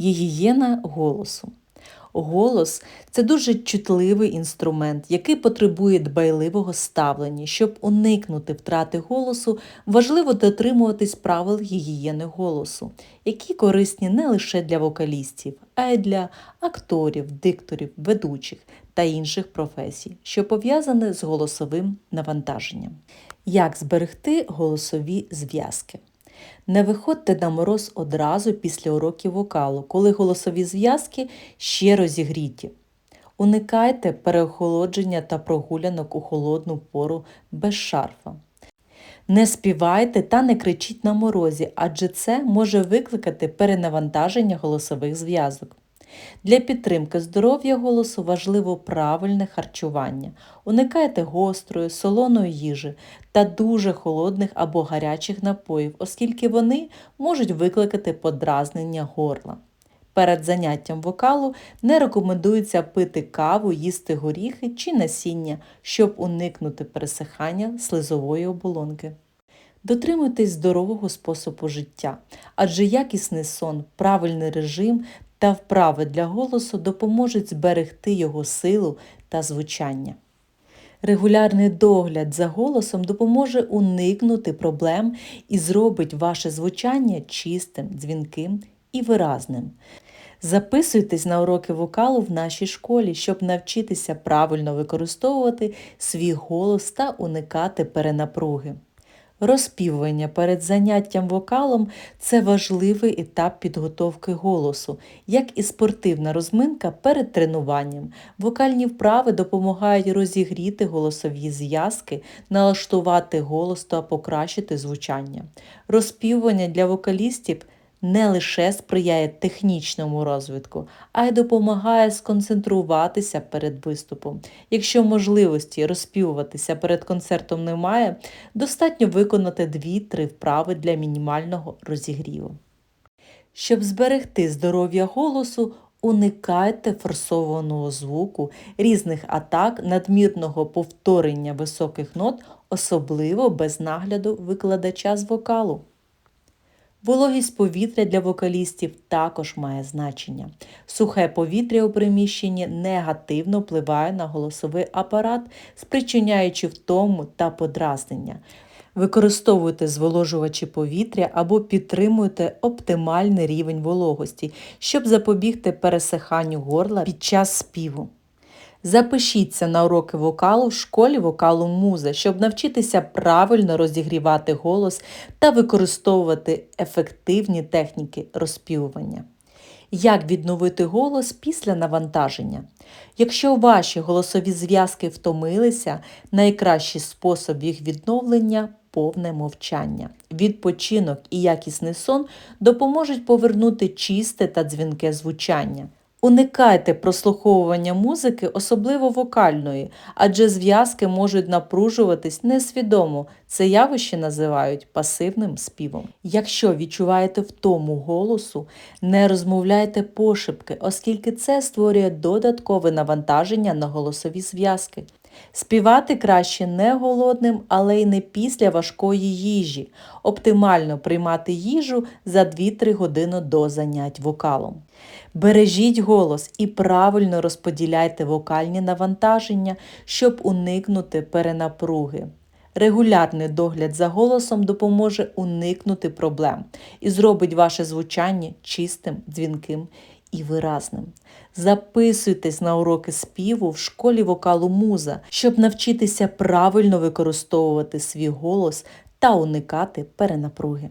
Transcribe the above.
Гігієна голосу. Голос це дуже чутливий інструмент, який потребує дбайливого ставлення. Щоб уникнути втрати голосу, важливо дотримуватись правил гігієни голосу, які корисні не лише для вокалістів, а й для акторів, дикторів, ведучих та інших професій, що пов'язані з голосовим навантаженням. Як зберегти голосові зв'язки? Не виходьте на мороз одразу після уроків вокалу, коли голосові зв'язки ще розігріті. Уникайте переохолодження та прогулянок у холодну пору без шарфа. Не співайте та не кричіть на морозі, адже це може викликати перенавантаження голосових зв'язок. Для підтримки здоров'я голосу важливо правильне харчування. Уникайте гострої, солоної їжі та дуже холодних або гарячих напоїв, оскільки вони можуть викликати подразнення горла. Перед заняттям вокалу не рекомендується пити каву, їсти горіхи чи насіння, щоб уникнути пересихання слизової оболонки. Дотримуйтесь здорового способу життя, адже якісний сон, правильний режим та вправи для голосу допоможуть зберегти його силу та звучання. Регулярний догляд за голосом допоможе уникнути проблем і зробить ваше звучання чистим, дзвінким і виразним. Записуйтесь на уроки вокалу в нашій школі, щоб навчитися правильно використовувати свій голос та уникати перенапруги. Розпівування перед заняттям вокалом це важливий етап підготовки голосу, як і спортивна розминка перед тренуванням. Вокальні вправи допомагають розігріти голосові зв'язки, налаштувати голос та покращити звучання. Розпівування для вокалістів не лише сприяє технічному розвитку, а й допомагає сконцентруватися перед виступом. Якщо можливості розпівуватися перед концертом немає, достатньо виконати 2-3 вправи для мінімального розігріву. Щоб зберегти здоров'я голосу, уникайте форсованого звуку, різних атак, надмірного повторення високих нот, особливо без нагляду викладача з вокалу. Вологість повітря для вокалістів також має значення. Сухе повітря у приміщенні негативно впливає на голосовий апарат, спричиняючи втому та подразнення. Використовуйте зволожувачі повітря або підтримуйте оптимальний рівень вологості, щоб запобігти пересиханню горла під час співу. Запишіться на уроки вокалу в школі вокалу муза, щоб навчитися правильно розігрівати голос та використовувати ефективні техніки розпівування. Як відновити голос після навантаження? Якщо ваші голосові зв'язки втомилися, найкращий спосіб їх відновлення повне мовчання. Відпочинок і якісний сон допоможуть повернути чисте та дзвінке звучання. Уникайте прослуховування музики, особливо вокальної, адже зв'язки можуть напружуватись несвідомо. Це явище називають пасивним співом. Якщо відчуваєте втому голосу, не розмовляйте пошепки, оскільки це створює додаткове навантаження на голосові зв'язки. Співати краще не голодним, але й не після важкої їжі. Оптимально приймати їжу за 2-3 години до занять вокалом. Бережіть голос і правильно розподіляйте вокальні навантаження, щоб уникнути перенапруги. Регулярний догляд за голосом допоможе уникнути проблем і зробить ваше звучання чистим, дзвінким і виразним. Записуйтесь на уроки співу в школі вокалу муза, щоб навчитися правильно використовувати свій голос та уникати перенапруги.